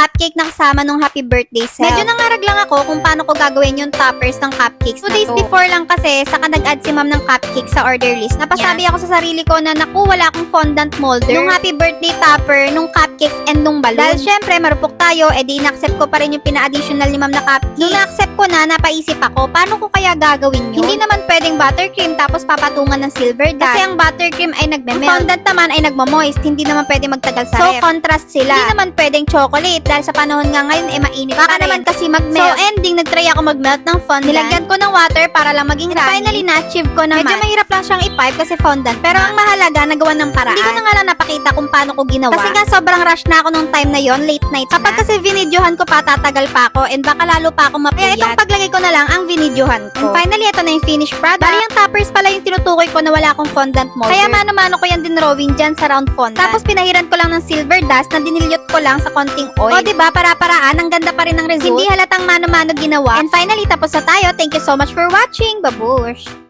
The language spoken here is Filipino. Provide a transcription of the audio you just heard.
cupcake na kasama nung happy birthday self. Medyo nangarag lang ako kung paano ko gagawin yung toppers ng cupcakes Two days before lang kasi, saka nag-add si ma'am ng cupcake sa order list. Napasabi ako sa sarili ko na naku, wala akong fondant molder. Nung happy birthday topper, nung cupcakes, and nung balloon. Dahil syempre, marupok tayo, edi in-accept ko pa rin yung pina-additional ni ma'am na cupcake. Nung na-accept ko na, napaisip ako, paano ko kaya gagawin yun? Hindi naman pwedeng buttercream tapos papatungan ng silver dust. Kasi ang buttercream ay nagme-melt. Ang fondant naman ay nagmamoist, hindi naman pwede magtagal sa so, contrast sila. Hindi naman pwedeng chocolate dahil sa panahon nga ngayon ay mainit Baka naman kasi mag-melt. So, ending, nagtry ako mag-melt ng fondant. Nilagyan ko ng water para lang maging runny. Finally, na-achieve ko naman. Medyo mahirap lang siyang i-pipe kasi fondant. Pero ang mahalaga, nagawa ng paraan. Hindi ko na nga lang napakita kung paano ko ginawa. Kasi nga sobrang rush na ako nung time na yon late night Kapag kasi vinidyohan ko pa, tatagal pa ako and baka lalo pa ako mapuyat. Kaya itong paglagay ko na lang ang vinidyohan ko. And finally, ito na yung finished product. Bali, yung toppers pala yung tinutukoy ko na wala akong fondant molder. Kaya mano-mano ko yan din drawing dyan sa round fondant. Tapos pinahiran ko lang ng silver dust na dinilyot ko lang sa konting oil. O diba, para-paraan, ang ganda pa rin ng result. Hindi halatang mano-mano ginawa. And finally, tapos na tayo. Thank you so much for watching. Babush!